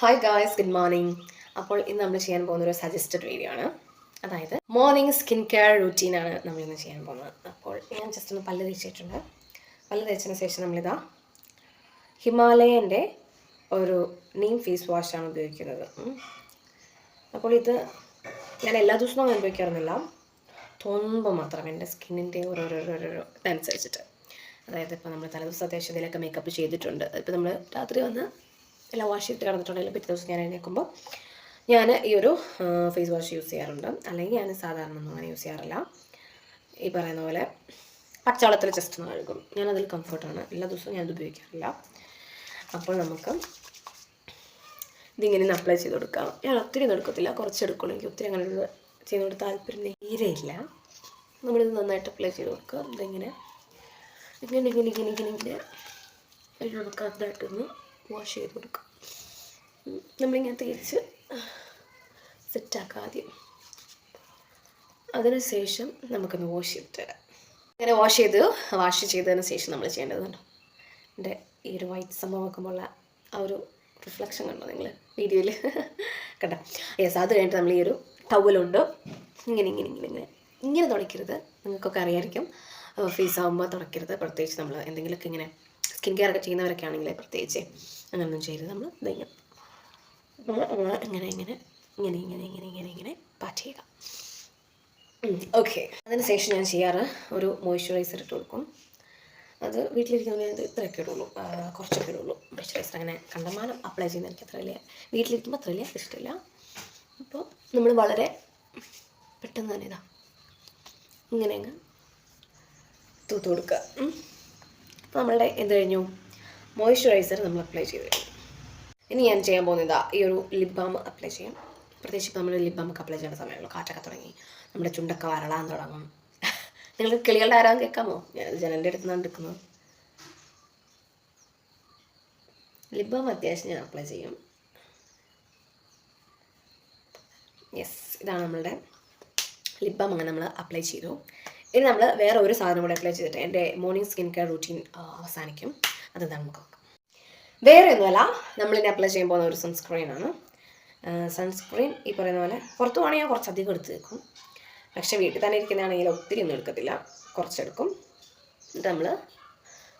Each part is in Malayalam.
ഹായ് ഗായ്സ് ഗുഡ് മോർണിംഗ് അപ്പോൾ ഇന്ന് നമ്മൾ ചെയ്യാൻ പോകുന്ന ഒരു സജസ്റ്റഡ് വീഡിയോ ആണ്. അതായത് മോർണിംഗ് സ്കിൻ കെയർ റുട്ടീനാണ് നമ്മൾ ഇന്ന് ചെയ്യാൻ പോകുന്നത്. അപ്പോൾ ഞാൻ ജസ്റ്റ് ഒന്ന് പല്ല് തേച്ചിട്ടുണ്ട്. പല്ല് തേച്ചതിന് ശേഷം നമ്മളിതാ ഹിമാലയന്റെ ഒരു നീം ഫേസ് വാഷാണ് ഉപയോഗിക്കുന്നത്. അപ്പോൾ ഇത് ഞാൻ എല്ലാ ദിവസവും അങ്ങനെ ഉപയോഗിക്കാറുന്നില്ല തോന്നുമ്പോൾ മാത്രം എന്റെ സ്കിന്നിന്റെ ഓരോരോരോരോ ഇതനുസരിച്ചിട്ട്. അതായത് ഇപ്പോൾ നമ്മൾ തലേദിവസം അത്യാവശ്യം ഇതിലൊക്കെ മേക്കപ്പ് ചെയ്തിട്ടുണ്ട്. ഇപ്പോൾ നമ്മൾ രാത്രി വന്ന് എല്ലാം വാഷ് ചെയ്തിട്ട് കിടന്നിട്ടുണ്ടെങ്കിൽ പിറ്റേ ദിവസം ഞാൻ എഴുന്നേൽക്കുമ്പോൾ ഞാൻ ഈ ഒരു ഫേസ് വാഷ് യൂസ് ചെയ്യാറുണ്ട്. അല്ലെങ്കിൽ ഞാൻ സാധാരണ ഒന്നും അങ്ങനെ യൂസ് ചെയ്യാറില്ല. ഈ പറയുന്ന പോലെ പച്ചവെള്ളത്തിൽ ജസ്റ്റ് ഒന്ന് കഴുകും. ഞാനതിൽ കംഫർട്ടാണ് എല്ലാ ദിവസവും ഞാനത് ഉപയോഗിക്കാറില്ല. അപ്പോൾ നമുക്ക് ഇതിങ്ങനെ അപ്ലൈ ചെയ്ത് കൊടുക്കാം. ഞാൻ ഒത്തിരി ഒന്നും എടുക്കത്തില്ല. കുറച്ച് എടുക്കുള്ളൂ. എനിക്ക് ഒത്തിരി അങ്ങനെ ചെയ്യുന്നതുകൊണ്ട് താല്പര്യം നേരെ ഇല്ല. നമ്മളിത് നന്നായിട്ട് അപ്ലൈ ചെയ്ത് കൊടുക്കുക ഇതിങ്ങനെ ഇങ്ങനെ ഇങ്ങനെ ഇങ്ങനെ ഇങ്ങനെ ഇങ്ങനെ. നമുക്ക് അതായിട്ടൊന്ന് വാഷ് ചെയ്ത് കൊടുക്കുക. നമ്മളിങ്ങനെ തേച്ച് സെറ്റാക്കാം ആദ്യം അതിനുശേഷം നമുക്കൊന്ന് വാഷ് ചെയ്തിട്ട് വരാം അങ്ങനെ വാഷ് ചെയ്ത് വാഷ് ചെയ്തതിന് ശേഷം നമ്മൾ ചെയ്യേണ്ടതുണ്ട് എന്റെ ഈ ഒരു വൈറ്റ് സംഭവം നോക്കുമ്പോൾ ആ ഒരു റിഫ്ലക്ഷൻ കണ്ടോ നിങ്ങൾ? വീഡിയോയിൽ കണ്ട? യെസ് അത് കഴിഞ്ഞിട്ട് നമ്മൾ ഈ ഒരു ടവലുണ്ട് ഇങ്ങനെ ഇങ്ങനെ ഇങ്ങനെ ഇങ്ങനെ. ഇങ്ങനെ തുടയ്ക്കരുത്. നിങ്ങൾക്കൊക്കെ അറിയായിരിക്കും. ഫീസ് ആകുമ്പോൾ തുടയ്ക്കരുത്. പ്രത്യേകിച്ച് നമ്മൾ എന്തെങ്കിലുമൊക്കെ ഇങ്ങനെ സ്കിൻ കെയർ ഒക്കെ ചെയ്യുന്നവരൊക്കെ ആണെങ്കിൽ പ്രത്യേകിച്ച് അങ്ങനെയൊന്നും ചെയ്ത് നമ്മൾ അങ്ങനെ ഇങ്ങനെ ഇങ്ങനെ ഇങ്ങനെ ഇങ്ങനെ ഇങ്ങനെ ഇങ്ങനെ ഇങ്ങനെ പാറ്റ് ചെയ്യുക. ഓക്കെ അതിന് ശേഷം ഞാൻ ചെയ്യാറ് ഒരു മോയ്സ്ചറൈസർ ഇട്ട് കൊടുക്കും. അത് വീട്ടിലിരിക്കുന്ന ഞാൻ ഇത്രയൊക്കെ ഇടുള്ളൂ. കുറച്ചൊക്കെ ഇടുള്ളൂ. മോയ്സ്ചറൈസർ അങ്ങനെ കണ്ടമാനം അപ്ലൈ ചെയ്യുന്ന എനിക്ക് അത്ര വലിയ വീട്ടിലിരിക്കുമ്പോൾ അത്ര വലിയ ഇഷ്ടമില്ല. അപ്പോൾ നമ്മൾ വളരെ പെട്ടെന്ന് തന്നെ ഇതാ ഇങ്ങനെ അങ്ങ് തൂത്ത് കൊടുക്കുക. അപ്പോൾ നമ്മളുടെ എന്ത് കഴിഞ്ഞു? മോയ്സ്ചറൈസർ നമ്മൾ അപ്ലൈ ചെയ്ത് കഴിഞ്ഞു. ഇനി ഞാൻ ചെയ്യാൻ പോകുന്നത് ഇതാ ഈ ഒരു ലിപ് ബാം അപ്ലൈ ചെയ്യാം പ്രത്യേകിച്ച് ഇപ്പോൾ നമ്മൾ ലിപ് ബാം ഒക്കെ അപ്ലൈ ചെയ്യേണ്ട സമയമുള്ളൂ കാറ്റൊക്കെ തുടങ്ങി. നമ്മുടെ ചുണ്ടൊക്കെ വരളാൻ തുടങ്ങും. നിങ്ങൾ കിളികളുടെ ആരാൻ കേൾക്കാമോ? ഞാൻ ജനലിന്റെ അടുത്ത് നിന്നാണ് എടുക്കുന്നത്. ലിപ് ബാം അത്യാവശ്യം ഞാൻ അപ്ലൈ ചെയ്യും. യെസ് ഇതാണ് നമ്മളുടെ ലിപ് ബാം അങ്ങനെ നമ്മൾ അപ്ലൈ ചെയ്തു. ഇനി നമ്മൾ വേറെ ഒരു സാധനം കൂടെ അപ്ലൈ ചെയ്തിട്ട് എന്റെ മോർണിംഗ് സ്കിൻ കെയർ റൂട്ടീൻ അവസാനിക്കും. അതെന്താണ് നമുക്ക് വേറെ ഒന്നുമല്ല നമ്മളിനി അപ്ലൈ ചെയ്യാൻ പോകുന്ന ഒരു സൺസ്ക്രീനാണ് സൺസ്ക്രീൻ ഈ പറയുന്ന പോലെ പുറത്ത് പോകണമെങ്കിൽ കുറച്ചധികം എടുത്ത് വെക്കും. പക്ഷേ വീട്ടിൽ തന്നെ ഇരിക്കുന്നതാണെങ്കിൽ ഒത്തിരി ഒന്നും എടുക്കത്തില്ല. കുറച്ചെടുക്കും. എന്നിട്ട് നമ്മൾ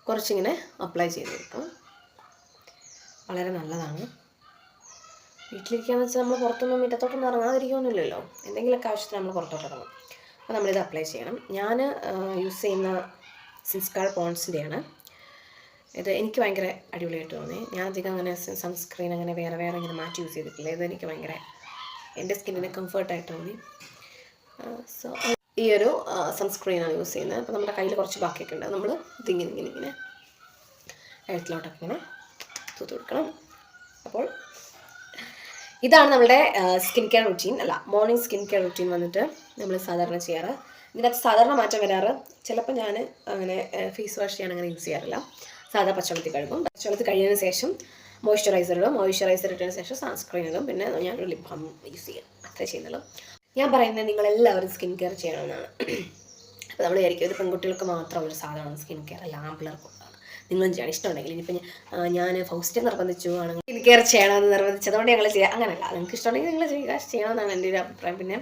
കുറച്ചിങ്ങനെ അപ്ലൈ ചെയ്ത് കൊടുക്കും വളരെ നല്ലതാണ്. വീട്ടിലിരിക്കാന്ന് വെച്ചാൽ നമ്മൾ പുറത്തൊന്നും മുറ്റത്തോട്ടൊന്നും ഇറങ്ങാതിരിക്കുമെന്നില്ലല്ലോ എന്തെങ്കിലുമൊക്കെ ആവശ്യത്തിന് നമ്മൾ പുറത്തോട്ട് ഇറങ്ങും. അപ്പോൾ നമ്മളിത് അപ്ലൈ ചെയ്യണം. ഞാൻ യൂസ് ചെയ്യുന്ന സിൻസ്കാൾ പോൺസിന്റെയാണ് ഇത് എനിക്ക് ഭയങ്കര അടിപൊളിയായിട്ട് തോന്നി. ഞാൻ അധികം അങ്ങനെ സൺസ്ക്രീൻ അങ്ങനെ വേറെ വേറെ ഇങ്ങനെ മാറ്റി യൂസ് ചെയ്തിട്ടില്ല. ഇത് എനിക്ക് ഭയങ്കര എന്റെ സ്കിന്നിന് കംഫർട്ടായിട്ട് തോന്നി. സോ ഈ ഒരു സൺസ്ക്രീനാണ് യൂസ് ചെയ്യുന്നത്. അപ്പോൾ നമ്മുടെ കയ്യിൽ കുറച്ച് ബാക്കിയൊക്കെ ഉണ്ട്. നമ്മൾ ഇതിങ്ങനെ ഇങ്ങനെ ഇങ്ങനെ എഴുത്തിലോട്ടൊക്കെ ഇങ്ങനെ തൂത്ത് കൊടുക്കണം. അപ്പോൾ ഇതാണ് നമ്മുടെ സ്കിൻ കെയർ റുട്ടീൻ അല്ല മോർണിംഗ് സ്കിൻ കെയർ റുട്ടീൻ വന്നിട്ട് നമ്മൾ സാധാരണ ചെയ്യാറ്. ഇതിനകത്ത് സാധാരണ മാറ്റം വരാറ്. ചിലപ്പോൾ ഞാൻ അങ്ങനെ ഫേസ് വാഷ് ചെയ്യാൻ അങ്ങനെ യൂസ് ചെയ്യാറില്ല. സാധാ പച്ചവെള്ളത്തിൽ കഴുകും. പച്ചവെള്ളത്തിൽ കഴിയുന്നതിന് ശേഷം മോയ്സ്ചറൈസർ ഇടും. മോയ്സ്ചറൈസർ ഇട്ടതിന് ശേഷം സൺസ്ക്രീൻ ഇടും. പിന്നെ ഞാൻ ലിപ് ബാം യൂസ് ചെയ്യും. അത്രേ ചെയ്യുന്നുള്ളൂ. ഞാൻ പറയുന്നത് നിങ്ങളെല്ലാവരും സ്കിൻ കെയർ ചെയ്യണമെന്നാണ്. അപ്പോൾ നമ്മൾ വിചാരിക്കും ഒരു പെൺകുട്ടികൾക്ക് മാത്രം ഒരു സാധനമാണ് സ്കിൻ കെയർ അല്ല ആമ്പിളർക്കും നിങ്ങളും ചെയ്യണം. ഇഷ്ടമുണ്ടെങ്കിൽ ഇനിയിപ്പോൾ ഞാൻ ഫൗസ്റ്റ് നിർബന്ധിച്ചു. ആണെങ്കിൽ എനിക്ക് കെയർ ചെയ്യണമെന്ന് നിർബന്ധിച്ചതുകൊണ്ട് ഞങ്ങൾ ചെയ്യുക അങ്ങനെയല്ല നിങ്ങൾക്ക് ഇഷ്ടമുണ്ടെങ്കിൽ നിങ്ങൾ ചെയ്യുക. ചെയ്യണമെന്നാണ് എന്റെ ഒരു അഭിപ്രായം. പിന്നെ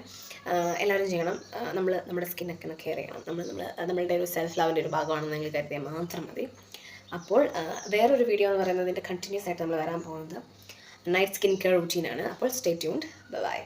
എല്ലാവരും ചെയ്യണം. നമ്മൾ നമ്മുടെ സ്കിന്നൊക്കെ ഒന്ന് കെയർ ചെയ്യണം. നമ്മൾ നമ്മൾ നമ്മളുടെ ഒരു സെൽഫ് ലവിന്റെ ഒരു ഭാഗമാണെന്ന് നിങ്ങൾ കരുതിയാൽ മാത്രം മതി. അപ്പോൾ വേറൊരു വീഡിയോ എന്ന് പറയുന്നത് അതിന്റെ കണ്ടിന്യൂസ് ആയിട്ട് നമ്മൾ വരാൻ പോകുന്നത്. നൈറ്റ് സ്കിൻ കെയർ റുട്ടീനാണ് അപ്പോൾ സ്റ്റേ ട്യൂൺഡ് ബൈ